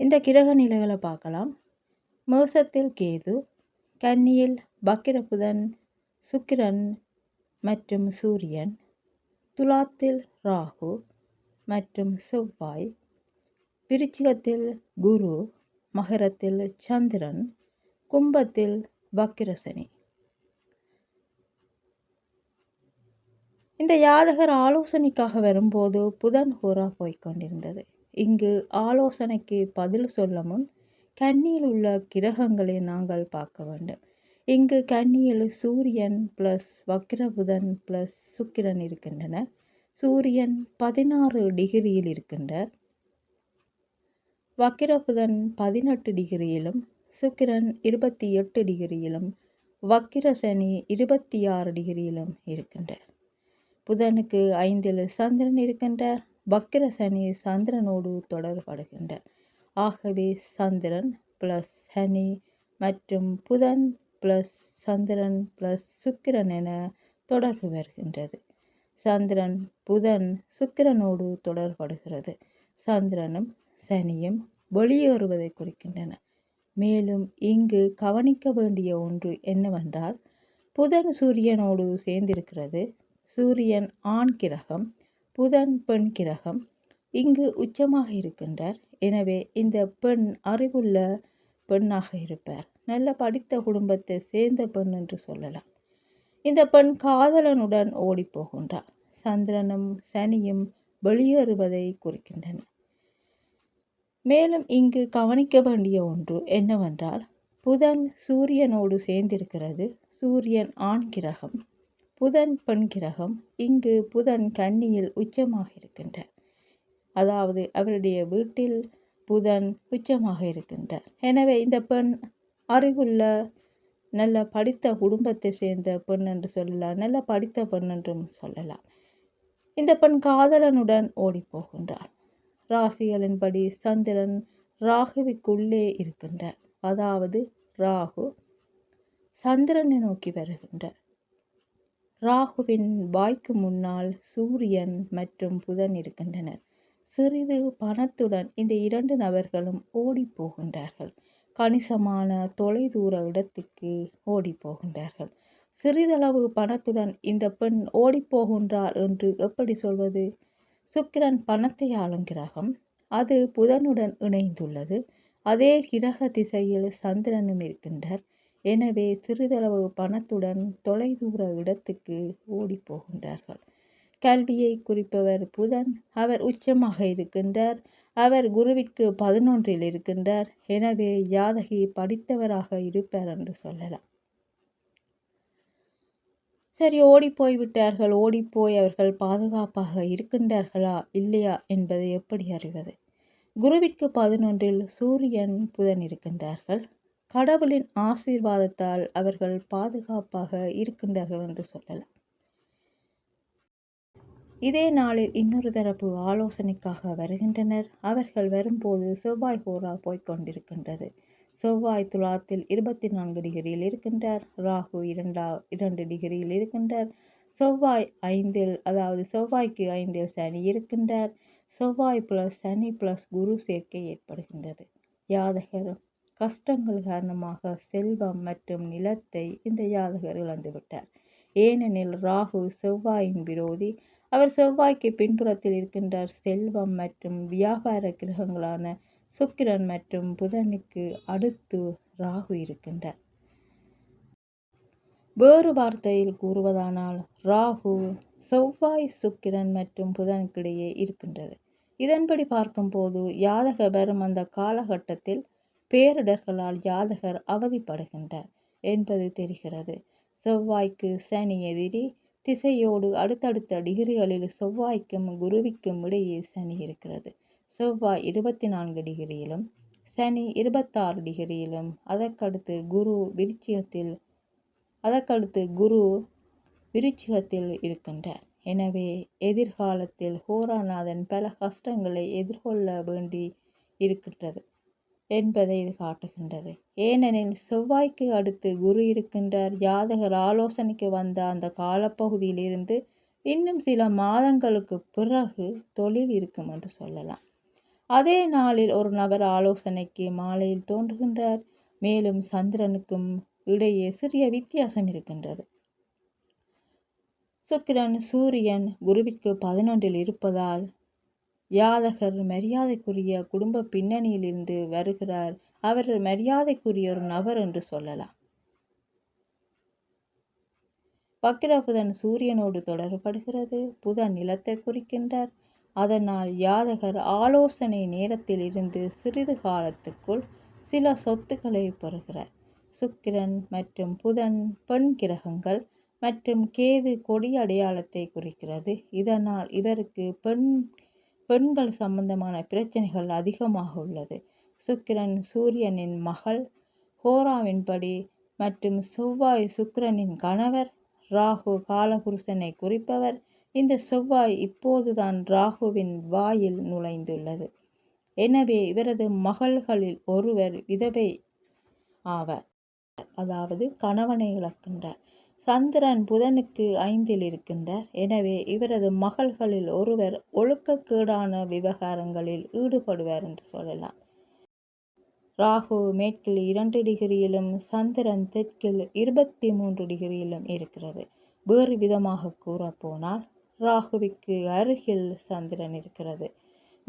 இந்த கிரக நிலைகளை பார்க்கலாம். மேசத்தில் கேது கன்னியில் பக்கிர புதன் சுக்கிரன் மற்றும் சூரியன் துலாத்தில் ராகு மற்றும் செவ்வாய் விருச்சிகத்தில் குரு மகரத்தில் சந்திரன் கும்பத்தில் வக்கிரசனி இந்த யாதகர் ஆலோசனைக்காக வரும்போது புதன் ஹோரா போய்க்கொண்டிருந்தது இங்கு ஆலோசனைக்கு பதில் சொல்ல முன் கன்னியில் உள்ள கிரகங்களை நாங்கள் பார்க்க வேண்டும். இங்கு கன்னியில் சூரியன் ப்ளஸ் வக்கிரபுதன் ப்ளஸ் சுக்கிரன் இருக்கின்றன சூரியன் பதினாறு டிகிரியில் இருக்கின்றார். வக்கிரபுதன் பதினெட்டு டிகிரியிலும் சுக்கிரன் இருபத்தி எட்டு டிகிரியிலும் வக்கிர சனி இருபத்தி ஆறு டிகிரியிலும் இருக்கின்றார். புதனுக்கு ஐந்தில் சந்திரன் இருக்கின்றார். வக்கிர சனி சந்திரனோடு தொடர்படுகின்ற. ஆகவே சந்திரன் ப்ளஸ் சனி மற்றும் புதன் ப்ளஸ் சந்திரன் ப்ளஸ் சுக்கிரன் என தொடர்பு வருகின்றது சந்திரன் புதன் சுக்கிரனோடு தொடர்படுகிறது. சந்திரனும் சனியும் வெளியேறுவதை குறிக்கின்றன. மேலும் இங்கு கவனிக்க வேண்டிய ஒன்று என்னவென்றால் புதன் சூரியனோடு சேர்ந்திருக்கிறது. சூரியன் ஆண் கிரகம் புதன் பெண் கிரகம் இங்கு உச்சமாக இருக்கின்றார். எனவே இந்த பெண் அறிவுள்ள பெண்ணாக இருப்பார். நல்ல படித்த குடும்பத்தை சேர்ந்த பெண் என்று சொல்லலாம். இந்த பெண் காதலனுடன் ஓடிப்போகின்றார். சந்திரனும் சனியும் வெளியேறுவதை குறிக்கின்றன. மேலும் இங்கு கவனிக்க வேண்டிய ஒன்று என்னவென்றால் புதன் சூரியனோடு சேர்ந்திருக்கிறது. சூரியன் ஆண் கிரகம். புதன் பெண் கிரகம் இங்கு புதன் கன்னியில் உச்சமாக இருக்கின்றார். அதாவது அவருடைய வீட்டில் புதன் உச்சமாக இருக்கின்றார். எனவே இந்த பெண் அறிவுள்ள நல்ல படித்த குடும்பத்தை சேர்ந்த பெண் என்று சொல்லலாம். நல்ல படித்த பெண் என்றும் சொல்லலாம். இந்த பெண் காதலனுடன் ஓடிப்போகின்றார் ராசிகளின்படி சந்திரன் ராகுவிக்குள்ளே இருக்கின்றார். அதாவது ராகு சந்திரனை நோக்கி வருகின்றார். ராகுவின் வாய்க்கு முன்னால் சூரியன் மற்றும் புதன் இருக்கின்றனர். சிறிது பணத்துடன் இந்த இரண்டு நபர்களும் ஓடி போகின்றார்கள். கணிசமான தொலைதூர இடத்துக்கு ஓடி போகின்றார்கள். சிறிதளவு பணத்துடன் இந்த பெண் ஓடிப்போகின்றார் என்று எப்படி சொல்வது? சுக்கிரன் பணத்தை ஆளும் கிரகம். அது புதனுடன் இணைந்துள்ளது. அதே கிரக திசையில் சந்திரனும் இருக்கின்றார். எனவே சிறிதளவு பணத்துடன் தொலைதூர இடத்துக்கு ஓடி போகின்றார்கள். கல்வியை குறிப்பவர் புதன் அவர் உச்சமாக இருக்கின்றார். அவர் குருவிற்கு பதினொன்றில் இருக்கின்றார். எனவே யாதகி படித்தவராக இருப்பார் என்று சொல்லலாம். சரி ஓடிப்போய் விட்டார்கள் ஓடிப்போய் அவர்கள் பாதுகாப்பாக இருக்கின்றார்களா இல்லையா என்பதை எப்படி அறிவது? குருவிற்கு பதினொன்றில் சூரியன் புதன் இருக்கின்றார்கள். கடவுளின் ஆசீர்வாதத்தால் அவர்கள் பாதுகாப்பாக இருக்கின்றார்கள் என்று சொல்லலாம். இதே நாளில் இன்னொரு தரப்பு ஆலோசனைக்காக வருகின்றனர். அவர்கள் வரும்போது செவ்வாய் ஹோரா போய்கொண்டிருக்கின்றது செவ்வாய் துலாத்தில் இருபத்தி நான்கு டிகிரியில் இருக்கின்றார். ராகு இரண்டா இரண்டு டிகிரியில் இருக்கின்றார். செவ்வாய் ஐந்தில் அதாவது செவ்வாய்க்கு ஐந்தில் சனி இருக்கின்றார். செவ்வாய் பிளஸ் சனி பிளஸ் குரு சேர்க்கை ஏற்படுகின்றது. யாதகர் கஷ்டங்கள் காரணமாக செல்வம் மற்றும் நிலத்தை இந்த யாதகர் இழந்துவிட்டார். ஏனெனில் ராகு செவ்வாயின் விரோதி. அவர் செவ்வாய்க்கு பின்புறத்தில் இருக்கின்றார். செல்வம் மற்றும் வியாபார கிரகங்களான சுக்கிரன் மற்றும் புதனுக்கு அடுத்து ராகு இருக்கின்றார். வேறு வார்த்தையில் கூறுவதானால் ராகு செவ்வாய் சுக்கிரன் மற்றும் புதனுக்கிடையே இருக்கின்றது. இதன்படி பார்க்கும்போது யாதக வரும் அந்த காலகட்டத்தில் பேரிடர்களால் யாதகர் அவதிப்படுகின்றார் என்பது தெரிகிறது. செவ்வாய்க்கு சனி எதிரி திசையோடு அடுத்தடுத்த டிகிரிகளில் செவ்வாய்க்கும் குருவிக்கும் இடையே சனி இருக்கிறது. செவ்வாய் இருபத்தி நான்கு டிகிரியிலும் சனி இருபத்தாறு டிகிரியிலும். அதற்கடுத்து குரு விருச்சிகத்தில் அதற்கடுத்து குரு விருச்சிகத்தில் இருக்கின்றார். எனவே எதிர்காலத்தில் ஹோராநாதன் பல கஷ்டங்களை எதிர்கொள்ள வேண்டி இருக்கின்றது. என்பதை இது காட்டுகின்றது. ஏனெனில் செவ்வாய்க்கு அடுத்து குரு இருக்கின்றார். ஜாதகர் ஆலோசனைக்கு வந்த அந்த காலப்பகுதியிலிருந்து இன்னும் சில மாதங்களுக்கு பிறகு தொழில் இருக்கும் என்று சொல்லலாம். அதே நாளில் ஒரு நபர் ஆலோசனைக்கு மாலையில் தோன்றுகின்றார். மேலும் சந்திரனுக்கும் இடையே சிறிய வித்தியாசம் இருக்கின்றது. சுக்கிரன் சூரியன் குருவிற்கு பதினொன்றில் இருப்பதால் யாதகர் மரியாதைக்குரிய குடும்ப பின்னணியிலிருந்து வருகிறார். அவர் மரியாதைக்குரிய ஒரு நபர் என்று சொல்லலாம். வக்கிர புதன் சூரியனோடு தொடர்படுகிறது. புதன் நிலத்தை குறிக்கின்றார். அதனால் யாதகர் ஆலோசனை நேரத்தில் இருந்து சிறிது காலத்துக்குள் சில சொத்துக்களை பெறுகிறார். சுக்கிரன் மற்றும் புதன் பெண் கிரகங்கள் மற்றும் கேது கொடி அடையாளத்தை குறிக்கிறது. இதனால் இவருக்கு பெண் பெண்கள் சம்பந்தமான பிரச்சனைகள் அதிகமாக உள்ளது. சுக்கிரன் சூரியனின் மகள் ஹோராவின்படி மற்றும் செவ்வாய் சுக்கிரனின் கணவர் ராகு காலபுருஷனை குறிப்பவர். இந்த செவ்வாய் இப்போதுதான் ராகுவின் வாயில் நுழைந்துள்ளது. எனவே இவரது மகள்களில் ஒருவர் விதவை ஆவர். அதாவது கணவனை இழக்கின்றார். சந்திரன் புதனுக்கு ஐந்தில் இருக்கின்றார். எனவே இவரது மகள்களில் ஒருவர் ஒழுக்கக்கேடான விவகாரங்களில் ஈடுபடுவார் என்று சொல்லலாம். ராகு மேற்கில் இரண்டு டிகிரியிலும் சந்திரன் தெற்கில் இருபத்தி மூன்று டிகிரியிலும் இருக்கிறது. வேறு விதமாக கூறப்போனால் ராகுவிற்கு அருகில் சந்திரன் இருக்கிறது.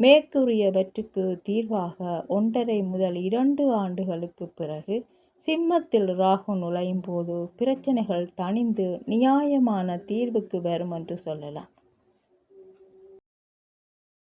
மேற்கூறியவற்றுக்கு தீர்வாக ஒன்றரை முதல் இரண்டு ஆண்டுகளுக்கு பிறகு சிம்மத்தில் ராகு நுழையும் போது பிரச்சனைகள் தணிந்து நியாயமான தீர்வுக்கு வரும் என்று சொல்லலாம்.